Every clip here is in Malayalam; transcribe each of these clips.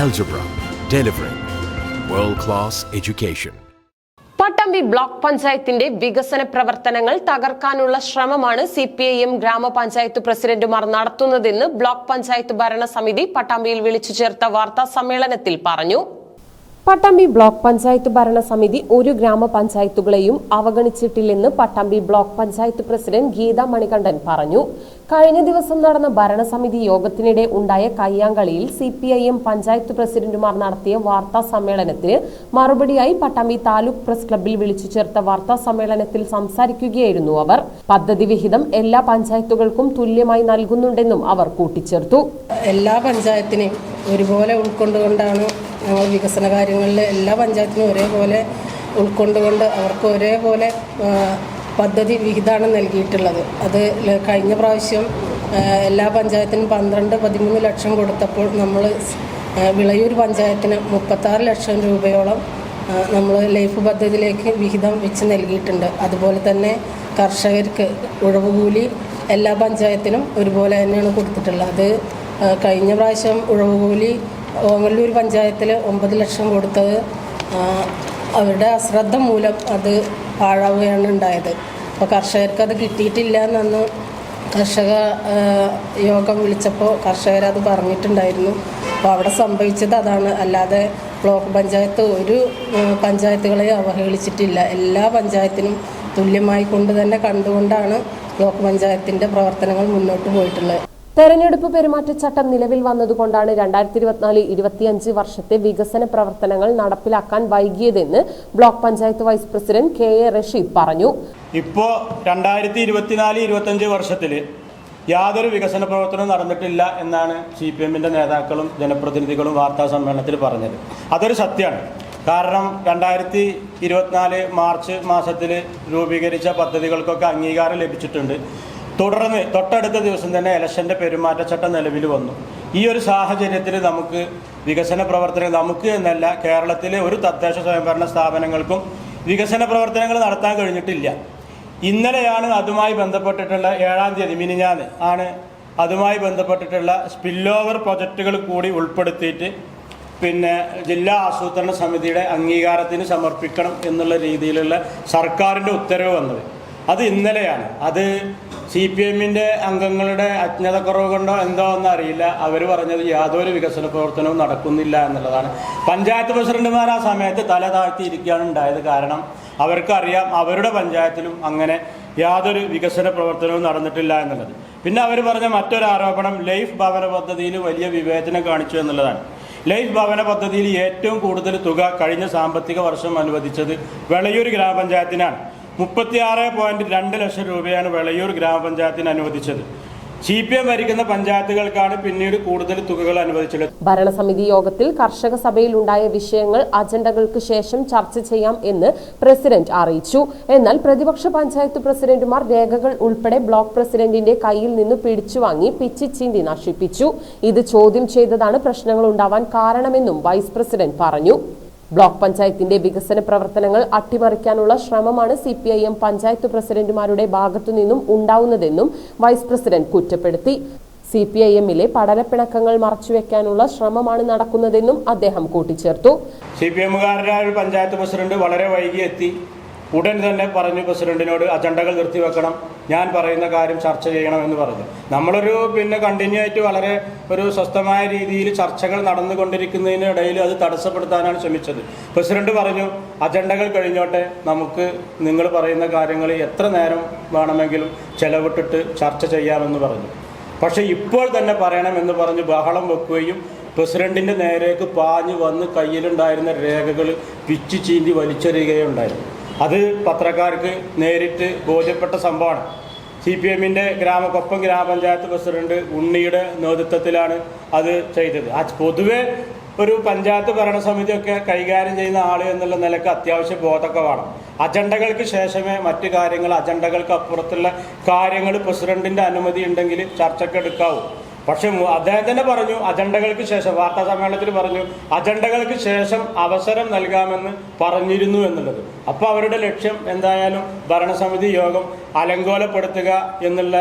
Algebra, delivering world class education. Pattambi block പഞ്ചായത്തിന്റെ വികസന പ്രവർത്തനങ്ങൾ തകർക്കാനുള്ള ശ്രമമാണ് സി പി ഐ എം ഗ്രാമപഞ്ചായത്ത് പ്രസിഡന്റുമാർ നടത്തുന്നതെന്ന് ബ്ലോക്ക് പഞ്ചായത്ത് ഭരണസമിതി പട്ടാമ്പിയിൽ വിളിച്ചു ചേർത്ത വാർത്താ സമ്മേളനത്തിൽ പറഞ്ഞു പട്ടാമ്പി ബ്ലോക്ക് പഞ്ചായത്ത് ഭരണസമിതി ഒരു ഗ്രാമപഞ്ചായത്തുകളെയും അവഗണിച്ചിട്ടില്ലെന്ന് പട്ടാമ്പി ബ്ലോക്ക് പഞ്ചായത്ത് പ്രസിഡന്റ് ഗീത മണികണ്ഠൻ പറഞ്ഞു കഴിഞ്ഞ ദിവസം നടന്ന ഭരണസമിതി യോഗത്തിനിടെ ഉണ്ടായ കയ്യാങ്കളിയിൽ C P I M panchayat പ്രസിഡന്റുമാർ നടത്തിയ വാർത്താ സമ്മേളനത്തിന് മറുപടിയായി പട്ടാമ്പി താലൂക്ക് പ്രസ് ക്ലബ്ബിൽ വിളിച്ചു ചേർത്ത വാർത്താ സമ്മേളനത്തിൽ സംസാരിക്കുകയായിരുന്നു അവർ. പദ്ധതി വിഹിതം എല്ലാ പഞ്ചായത്തുകൾക്കും തുല്യമായി നൽകുന്നുണ്ടെന്നും അവർ കൂട്ടിച്ചേർത്തു. എല്ലാ പഞ്ചായത്തിനെയും ഒരുപോലെ ഉൾക്കൊണ്ടുകൊണ്ടാണ് ഞങ്ങൾ വികസന കാര്യങ്ങളിൽ എല്ലാ പഞ്ചായത്തിനും ഒരേപോലെ ഉൾക്കൊണ്ടുകൊണ്ട് അവർക്ക് ഒരേപോലെ പദ്ധതി വിഹിതമാണ് നൽകിയിട്ടുള്ളത്. അത് കഴിഞ്ഞ പ്രാവശ്യം എല്ലാ പഞ്ചായത്തിനും പന്ത്രണ്ട് പതിമൂന്ന് ലക്ഷം കൊടുത്തപ്പോൾ നമ്മൾ വിളയൂർ പഞ്ചായത്തിന് മുപ്പത്താറ് ലക്ഷം രൂപയോളം നമ്മൾ ലൈഫ് പദ്ധതിയിലേക്ക് വിഹിതം വെച്ച് നൽകിയിട്ടുണ്ട്. അതുപോലെ തന്നെ കർഷകർക്ക് ഉഴവുകൂലി എല്ലാ പഞ്ചായത്തിനും ഒരുപോലെ തന്നെയാണ് കൊടുത്തിട്ടുള്ളത്. അത് കഴിഞ്ഞ പ്രാവശ്യം ഉഴവുകൂലി ഓങ്ങല്ലൂർ പഞ്ചായത്തിൽ ഒമ്പത് ലക്ഷം കൊടുത്തത് അവരുടെ അശ്രദ്ധ മൂലം അത് പാഴാവുകയാണ് ഉണ്ടായത് അപ്പോൾ കർഷകർക്ക് അത് കിട്ടിയിട്ടില്ല എന്നന്ന് കർഷക യോഗം വിളിച്ചപ്പോൾ കർഷകരത് പറഞ്ഞിട്ടുണ്ടായിരുന്നു. അപ്പോൾ അവിടെ സംഭവിച്ചത് അതാണ്. അല്ലാതെ ബ്ലോക്ക് പഞ്ചായത്ത് ഒരു പഞ്ചായത്തുകളെ അവഹേളിച്ചിട്ടില്ല. എല്ലാ പഞ്ചായത്തിനും തുല്യമായി കൊണ്ട് തന്നെ കണ്ടുകൊണ്ടാണ് ബ്ലോക്ക് പഞ്ചായത്തിന്റെ പ്രവർത്തനങ്ങൾ മുന്നോട്ട് പോയിട്ടുള്ളത്. തെരഞ്ഞെടുപ്പ് പെരുമാറ്റച്ചട്ടം നിലവിൽ വന്നതുകൊണ്ടാണ് രണ്ടായിരത്തി ഇരുപത്തിനാല് ഇരുപത്തിയഞ്ച് വർഷത്തെ വികസന പ്രവർത്തനങ്ങൾ നടപ്പിലാക്കാൻ വൈകിയതെന്ന് block panchayat vice president K A Rasheed പറഞ്ഞു. ഇപ്പോൾ രണ്ടായിരത്തി ഇരുപത്തിനാല് ഇരുപത്തഞ്ച് വർഷത്തിൽ യാതൊരു വികസന പ്രവർത്തനവും നടന്നിട്ടില്ല എന്നാണ് സി പി എമ്മിന്റെ നേതാക്കളും ജനപ്രതിനിധികളും വാർത്താ സമ്മേളനത്തിൽ പറഞ്ഞത്. അതൊരു സത്യമാണ്. കാരണം രണ്ടായിരത്തി ഇരുപത്തിനാല് മാർച്ച് മാസത്തിൽ രൂപീകരിച്ച പദ്ധതികൾക്കൊക്കെ അംഗീകാരം ലഭിച്ചിട്ടുണ്ട്. തുടർന്ന് തൊട്ടടുത്ത ദിവസം തന്നെ ഇലക്ഷന്റെ പെരുമാറ്റച്ചട്ടം നിലവിൽ വന്നു. ഈ ഒരു സാഹചര്യത്തിൽ നമുക്ക് വികസന പ്രവർത്തനങ്ങൾ നമുക്ക് എന്നല്ല കേരളത്തിലെ ഒരു തദ്ദേശ സ്വയംഭരണ സ്ഥാപനങ്ങൾക്കും വികസന പ്രവർത്തനങ്ങൾ നടത്താൻ കഴിഞ്ഞിട്ടില്ല. ഇന്നലെയാണ് അതുമായി ബന്ധപ്പെട്ടിട്ടുള്ള ഏഴാം തീയതി മിനിഞ്ഞാന്ന് ആണ് അതുമായി ബന്ധപ്പെട്ടിട്ടുള്ള സ്പില്ലോവർ പ്രൊജക്റ്റുകൾ കൂടി ഉൾപ്പെടുത്തിയിട്ട് പിന്നെ ജില്ലാ ആസൂത്രണ സമിതിയുടെ അംഗീകാരത്തിന് സമർപ്പിക്കണം എന്നുള്ള രീതിയിലുള്ള സർക്കാരിന്റെ ഉത്തരവ് വന്നത്. അത് ഇന്നലെയാണ്. അത് സി പി എമ്മിന്റെ അംഗങ്ങളുടെ അജ്ഞതക്കുറവ് കൊണ്ടോ എന്തോ എന്ന് അറിയില്ല. അവർ പറഞ്ഞത് യാതൊരു വികസന പ്രവർത്തനവും നടക്കുന്നില്ല എന്നുള്ളതാണ്. പഞ്ചായത്ത് പ്രസിഡന്റുമാർ ആ സമയത്ത് തല താഴ്ത്തിയിരിക്കുകയാണ് ഉണ്ടായത് കാരണം അവർക്കറിയാം അവരുടെ പഞ്ചായത്തിലും അങ്ങനെ യാതൊരു വികസന പ്രവർത്തനവും നടന്നിട്ടില്ല എന്നുള്ളത്. പിന്നെ അവർ പറഞ്ഞ മറ്റൊരു ആരോപണം ലൈഫ് ഭവന പദ്ധതിയിൽ വലിയ വിവേചനം കാണിച്ചു എന്നുള്ളതാണ്. ലൈഫ് ഭവന പദ്ധതിയിൽ ഏറ്റവും കൂടുതൽ തുക കഴിഞ്ഞ സാമ്പത്തിക വർഷം അനുവദിച്ചത് വെളയൂർ ഗ്രാമപഞ്ചായത്തിനാണ്. മുപ്പത്തിയാറ് പോയിന്റ് രണ്ട് ലക്ഷം രൂപയാണ് വെളയൂർ ഗ്രാമപഞ്ചായത്തിന് അനുവദിച്ചത്. സി പി എം ഭരിക്കുന്ന പഞ്ചായത്തുകൾക്കാണ് പിന്നീട് കൂടുതൽ തുകകൾ അനുവദിച്ചത്. ഭരണസമിതി യോഗത്തിൽ കർഷക സഭയിൽ ഉണ്ടായ വിഷയങ്ങൾ അജണ്ടകൾക്ക് ശേഷം ചർച്ച ചെയ്യാം എന്ന് പ്രസിഡന്റ് അറിയിച്ചു. എന്നാൽ പ്രതിപക്ഷ പഞ്ചായത്ത് പ്രസിഡന്റുമാർ രേഖകൾ ഉൾപ്പെടെ ബ്ലോക്ക് പ്രസിഡന്റിന്റെ കയ്യിൽ നിന്ന് പിടിച്ചുവാങ്ങി പിച്ചിച്ചീന്തി നശിപ്പിച്ചു. ഇത് ചോദ്യം ചെയ്തതാണ് പ്രശ്നങ്ങൾ ഉണ്ടാവാൻ കാരണമെന്നും വൈസ് പ്രസിഡന്റ് പറഞ്ഞു. ബ്ലോക്ക് പഞ്ചായത്തിന്റെ വികസന പ്രവർത്തനങ്ങൾ അട്ടിമറിക്കാനുള്ള ശ്രമമാണ് C P I M panchayat പ്രസിഡന്റുമാരുടെ ഭാഗത്തു നിന്നും ഉണ്ടാവുന്നതെന്നും വൈസ് പ്രസിഡന്റ് കുറ്റപ്പെടുത്തി. സി പി ഐ എമ്മിലെ പടലപ്പിണക്കങ്ങൾ മറച്ചുവെക്കാനുള്ള ശ്രമമാണ് നടക്കുന്നതെന്നും അദ്ദേഹം കൂട്ടിച്ചേർത്തു. സി പി എമ്മുകാരുടെ പഞ്ചായത്ത് പ്രസിഡന്റ് വളരെ വൈകി എത്തി ഉടൻ തന്നെ പറഞ്ഞു പ്രസിഡന്റിനോട് അജണ്ടകൾ നിർത്തിവെക്കണം. ഞാൻ പറയുന്ന കാര്യം ചർച്ച ചെയ്യണം എന്ന് പറഞ്ഞു. നമ്മളൊരു പിന്നെ കണ്ടിന്യൂ ആയിട്ട് വളരെ ഒരു സ്വസ്ഥമായ രീതിയിൽ ചർച്ചകൾ നടന്നുകൊണ്ടിരിക്കുന്നതിനിടയിൽ അത് തടസ്സപ്പെടുത്താനാണ് ശ്രമിച്ചത്. പ്രസിഡന്റ് പറഞ്ഞു അജണ്ടകൾ കഴിഞ്ഞോട്ടെ. നമുക്ക് നിങ്ങൾ പറയുന്ന കാര്യങ്ങൾ എത്ര നേരം വേണമെങ്കിലും ചെലവിട്ടിട്ട് ചർച്ച ചെയ്യാമെന്ന് പറഞ്ഞു. പക്ഷേ ഇപ്പോൾ തന്നെ പറയണമെന്ന് പറഞ്ഞ് ബഹളം വെക്കുകയും പ്രസിഡന്റിന്റെ നേരേക്ക് പാഞ്ഞു വന്ന് കയ്യിലുണ്ടായിരുന്ന രേഖകൾ പിച്ചു ചീന്തി വലിച്ചെറിയുകയുണ്ടായിരുന്നു അത് പത്രക്കാർക്ക് നേരിട്ട് ബോധ്യപ്പെട്ട സംഭവമാണ്. സി പി എമ്മിന്റെ ഗ്രാമ കൊപ്പം ഗ്രാമപഞ്ചായത്ത് പ്രസിഡന്റ് ഉണ്ണിയുടെ നേതൃത്വത്തിലാണ് അത് ചെയ്തത്. ആ പൊതുവെ ഒരു പഞ്ചായത്ത് ഭരണസമിതിയൊക്കെ കൈകാര്യം ചെയ്യുന്ന ആൾ എന്നുള്ള നിലയ്ക്ക് അത്യാവശ്യ ബോധമൊക്കെ വേണം അജണ്ടകൾക്ക് ശേഷമേ മറ്റ് കാര്യങ്ങൾ അജണ്ടകൾക്ക് അപ്പുറത്തുള്ള കാര്യങ്ങൾ പ്രസിഡന്റിന്റെ അനുമതി ഉണ്ടെങ്കിൽ ചർച്ചയ്ക്ക് എടുക്കാവൂ. പക്ഷെ അദ്ദേഹം തന്നെ പറഞ്ഞു അജണ്ടകൾക്ക് ശേഷം വാർത്താ സമ്മേളനത്തിൽ പറഞ്ഞു അജണ്ടകൾക്ക് ശേഷം അവസരം നൽകാമെന്ന് പറഞ്ഞിരുന്നു എന്നുള്ളത്. അപ്പോൾ അവരുടെ ലക്ഷ്യം എന്തായാലും ഭരണസമിതി യോഗം അലങ്കോലപ്പെടുത്തുക എന്നുള്ള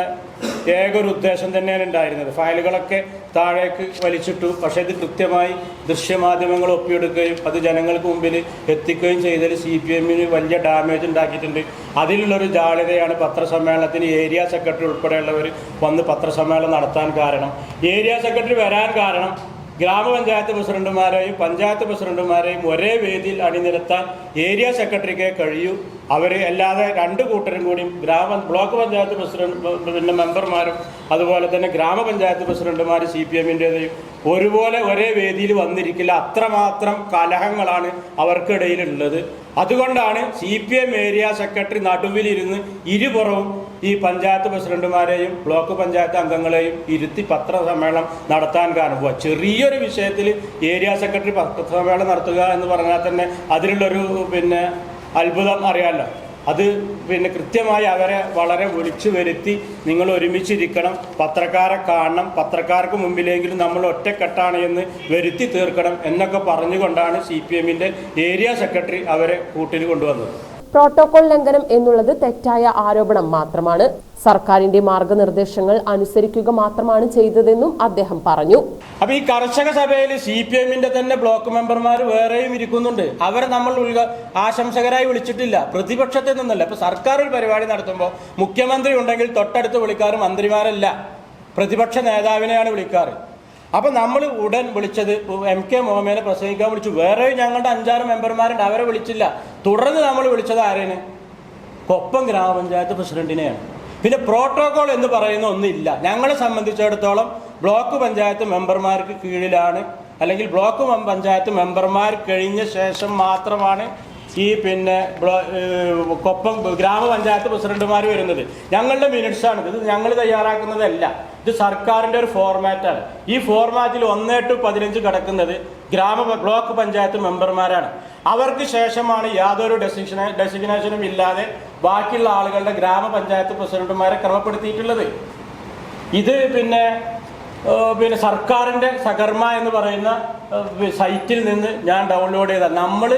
ഏക ഒരു ഉദ്ദേശം തന്നെയാണ് ഉണ്ടായിരുന്നത്. ഫയലുകളൊക്കെ താഴേക്ക് വലിച്ചിട്ടു. പക്ഷേ ഇത് കൃത്യമായി ദൃശ്യമാധ്യമങ്ങൾ ഒപ്പിയെടുക്കുകയും അത് ജനങ്ങൾക്ക് മുമ്പിൽ എത്തിക്കുകയും ചെയ്തതിൽ സി പി എമ്മിന് വലിയ ഡാമേജ് ഉണ്ടാക്കിയിട്ടുണ്ട്. അതിലുള്ളൊരു ജാള്യതയാണ് പത്രസമ്മേളനത്തിന് ഏരിയ സെക്രട്ടറി ഉൾപ്പെടെയുള്ളവർ വന്ന് പത്രസമ്മേളനം നടത്താൻ കാരണം. ഏരിയ സെക്രട്ടറി വരാൻ കാരണം ഗ്രാമപഞ്ചായത്ത് പ്രസിഡന്റുമാരെയും പഞ്ചായത്ത് പ്രസിഡന്റുമാരെയും ഒരേ വേദിയിൽ അണിനിരത്താൻ ഏരിയ സെക്രട്ടറിക്ക് കഴിയൂ. അവർ അല്ലാതെ രണ്ട് കൂട്ടരും കൂടി ഗ്രാമ ബ്ലോക്ക് പഞ്ചായത്ത് പ്രസിഡന്റ് പിന്നെ മെമ്പർമാരും അതുപോലെ തന്നെ ഗ്രാമപഞ്ചായത്ത് പ്രസിഡന്റുമാർ സി പി എമ്മിന്റെതയും ഒരുപോലെ ഒരേ വേദിയിൽ വന്നിരിക്കില്ല. അത്രമാത്രം കലഹങ്ങളാണ് അവർക്കിടയിലുള്ളത്. അതുകൊണ്ടാണ് C P M area secretary നടുവിലിരുന്ന് ഇരുപുറവും ഈ പഞ്ചായത്ത് പ്രസിഡന്റുമാരെയും ബ്ലോക്ക് പഞ്ചായത്ത് അംഗങ്ങളെയും ഇരുത്തി പത്രസമ്മേളനം നടത്താൻ കാരണം ചെറിയൊരു വിഷയത്തിൽ ഏരിയ സെക്രട്ടറി പത്രസമ്മേളനം നടത്തുക എന്ന് പറഞ്ഞാൽ തന്നെ അതിലുള്ളൊരു പിന്നെ അത്ഭുതം അറിയാമല്ലോ അത് പിന്നെ കൃത്യമായി അവരെ വളരെ വിളിച്ചു വരുത്തി നിങ്ങൾ ഒരുമിച്ചിരിക്കണം പത്രക്കാരെ കാണണം പത്രക്കാർക്ക് മുമ്പിലെങ്കിലും നമ്മൾ ഒറ്റക്കെട്ടാണ് എന്ന് വരുത്തി തീർക്കണം എന്നൊക്കെ പറഞ്ഞുകൊണ്ടാണ് സി ഏരിയ സെക്രട്ടറി അവരെ കൂട്ടിൽ കൊണ്ടുവന്നത്. പ്രോട്ടോകോൾ ലംഘനം എന്നുള്ളത് തെറ്റായ ആരോപണം മാത്രമാണ്. സർക്കാരിന്റെ മാർഗനിർദ്ദേശങ്ങൾ അനുസരിക്കുക മാത്രമാണ് ചെയ്തതെന്നും അദ്ദേഹം പറഞ്ഞു. അപ്പൊ ഈ കർഷക സഭയിൽ സി പി എമ്മിന്റെ തന്നെ ബ്ലോക്ക് മെമ്പർമാർ വേറെയും ഇരിക്കുന്നുണ്ട്. അവരെ നമ്മൾ ആശംസകരായി വിളിച്ചിട്ടില്ല. പ്രതിപക്ഷത്തിൽ നിന്നല്ല. ഇപ്പൊ സർക്കാർ ഒരു പരിപാടി നടത്തുമ്പോൾ മുഖ്യമന്ത്രി ഉണ്ടെങ്കിൽ തൊട്ടടുത്ത് വിളിക്കാറ് മന്ത്രിമാരല്ല. പ്രതിപക്ഷ നേതാവിനെയാണ് വിളിക്കാറ്. അപ്പൊ നമ്മൾ ഉടൻ വിളിച്ചത് എം കെ മുഹമ്മേനെ പ്രസംഗിക്കാൻ വിളിച്ചു. വേറെ ഞങ്ങളുടെ അഞ്ചാറ് മെമ്പർമാരുണ്ട്. അവരെ വിളിച്ചില്ല. തുടർന്ന് നമ്മൾ വിളിച്ചത് ആരേന് കൊപ്പം ഗ്രാമപഞ്ചായത്ത് പ്രസിഡന്റിനെയാണ്. പിന്നെ പ്രോട്ടോകോൾ എന്ന് പറയുന്ന ഒന്നില്ല. ഞങ്ങളെ സംബന്ധിച്ചിടത്തോളം ബ്ലോക്ക് പഞ്ചായത്ത് മെമ്പർമാർക്ക് കീഴിലാണ്. അല്ലെങ്കിൽ ബ്ലോക്ക് പഞ്ചായത്ത് മെമ്പർമാർ കഴിഞ്ഞ ശേഷം മാത്രമാണ് ഈ പിന്നെ കൊപ്പം ഗ്രാമപഞ്ചായത്ത് പ്രസിഡന്റുമാർ വരുന്നത്. ഞങ്ങളുടെ മിനിറ്റ്സ് ആണ് ഇത് ഞങ്ങൾ തയ്യാറാക്കുന്നതല്ല. ഇത് സർക്കാരിന്റെ ഒരു ഫോർമാറ്റാണ്. ഈ ഫോർമാറ്റിൽ ഒന്ന് ടു പതിനഞ്ച് കിടക്കുന്നത് ഗ്രാമ ബ്ലോക്ക് പഞ്ചായത്ത് മെമ്പർമാരാണ്. അവർക്ക് ശേഷമാണ് യാതൊരു ഡെസിഷന ഡെസിഗ്നേഷനും ഇല്ലാതെ ബാക്കിയുള്ള ആളുകളുടെ ഗ്രാമപഞ്ചായത്ത് പ്രസിഡന്റുമാരെ ക്രമപ്പെടുത്തിയിട്ടുള്ളത്. ഇത് പിന്നെ പിന്നെ സർക്കാരിന്റെ സകർമ്മ എന്ന് പറയുന്ന സൈറ്റിൽ നിന്ന് ഞാൻ ഡൗൺലോഡ് ചെയ്ത. നമ്മൾ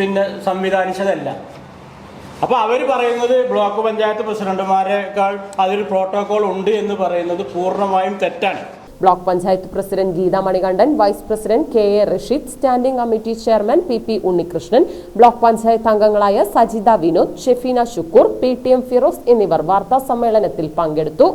പിന്നെ സംവിധാനിച്ചതല്ല. അപ്പോൾ അവർ പറയുന്നത് ബ്ലോക്ക് പഞ്ചായത്ത് പ്രസിഡന്റുമാരെക്കാൾ അതിൽ പ്രോട്ടോകോൾ ഉണ്ട് എന്ന് പറയുന്നത് പൂർണമായും തെറ്റാണ്. Block panchayat president Geetha Manikandan vice president K A Rasheed standing committee chairman P P Unnikrishnan block panchayat അംഗങ്ങളായ Sajitha Vinod Shefeena Shukkur P T M Firoz എന്നിവർ വാർത്താ സമ്മേളനത്തിൽ പങ്കെടുത്തു.